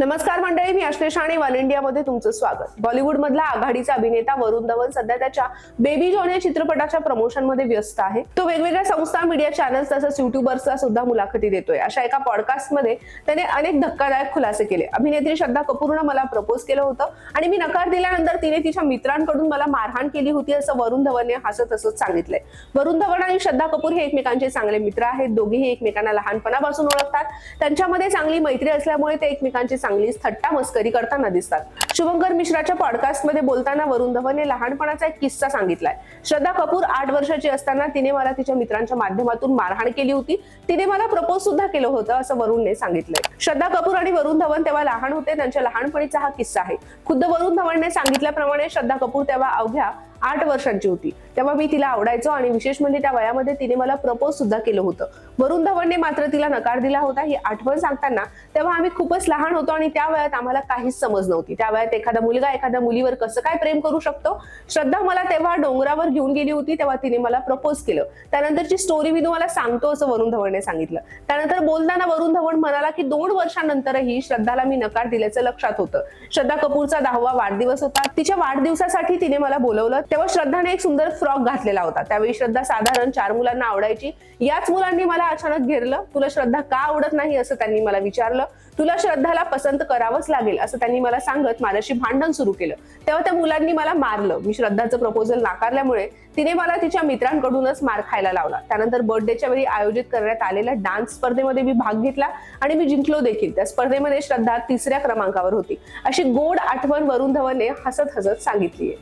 नमस्कार मंडळी मी अश्लेषा आणि वन इंडियामध्ये तुमचं स्वागत. बॉलिवूड मधला आघाडीचा अभिनेता वरुण धवन सध्या त्याच्या बेबी जॉन या चित्रपटाच्या प्रमोशनमध्ये व्यस्त आहे. तो वेगवेगळ्या संस्था मीडिया चॅनल्स तसंच युट्यूबर्सला सुद्धा मुलाखती देतोय. अशा एका पॉडकास्टमध्ये त्याने अनेक धक्कादायक खुलासे केले. अभिनेत्री श्रद्धा कपूरनं मला प्रपोज केलं होतं आणि मी नकार दिल्यानंतर तिने तिच्या मित्रांकडून मला मारहाण केली होती असं वरुण धवनने हसत हसत सांगितलंय. वरुण धवन आणि श्रद्धा कपूर हे एकमेकांचे चांगले मित्र आहेत. दोघेही एकमेकांना लहानपणापासून ओळखतात. त्यांच्यामध्ये चांगली मैत्री असल्यामुळे ते एकमेकांची चांगलीच थट्टा मस्करी करताना दिसतात. शुभंकर मिश्राच्या पॉडकास्टमध्ये बोलताना वरुण धवनने लहानपणाचा एक किस्सा सांगितलाय. श्रद्धा कपूर आठ वर्षाची असताना तिने मला तिच्या मित्रांच्या माध्यमातून मारहाण केली होती. तिने मला प्रपोज सुद्धा केलं होतं असं वरुणने सांगितलंय. श्रद्धा कपूर आणि वरुण धवन तेव्हा लहान होते त्यांच्या लहानपणीचा हा किस्सा आहे. खुद्द वरुण धवनने सांगितल्याप्रमाणे श्रद्धा कपूर तेव्हा अवघ्या आठ वर्षांची होती. तेव्हा मी तिला आवडायचो आणि विशेष म्हणजे त्या वयामध्ये तिने मला प्रपोज सुद्धा केलं होतं. वरुण धवनने मात्र तिला नकार दिला होता ही आठवण सांगताना. तेव्हा आम्ही खूपच लहान होतो आणि त्या वयात आम्हाला काहीच समज नव्हती. त्या वयात एखादा मुलगा एखाद्या मुलीवर कसं काय प्रेम करू शकतो? श्रद्धा मला तेव्हा डोंगरावर घेऊन गेली होती तेव्हा तिने मला प्रपोज केलं. त्यानंतरची स्टोरी मी तुम्हाला सांगतो असं वरुण धवनने सांगितलं. त्यानंतर बोलताना वरुण धवन म्हणाला की दोन वर्षानंतरही श्रद्धाला मी नकार दिल्याचं लक्षात होतं. श्रद्धा कपूरचा दहावा वाढदिवस होता. तिच्या वाढदिवसासाठी तिने मला बोलवलं. तेव्हा श्रद्धाने एक सुंदर फ्रॉक घातलेला होता. त्यावेळी श्रद्धा साधारण चार मुलांना आवडायची. याच मुलांनी मला अचानक घेरलं. तुला श्रद्धा का आवडत नाही? असं त्यांनी मला विचारलं. तुला श्रद्धाला पसंत करावंच लागेल असं त्यांनी मला सांगत माझ्याशी भांडण सुरू केलं. तेव्हा त्या मुलांनी मला मारलं. मी श्रद्धाचं प्रपोजल नाकारल्यामुळे तिने मला तिच्या मित्रांकडूनच मार खायला लावला. त्यानंतर बर्थडेच्या वेळी आयोजित करण्यात आलेल्या डान्स स्पर्धेमध्ये मी भाग घेतला आणि मी जिंकलो देखील. त्या स्पर्धेमध्ये श्रद्धा तिसऱ्या क्रमांकावर होती. अशी गोड आठवण वरुण धवनने हसत हसत सांगितली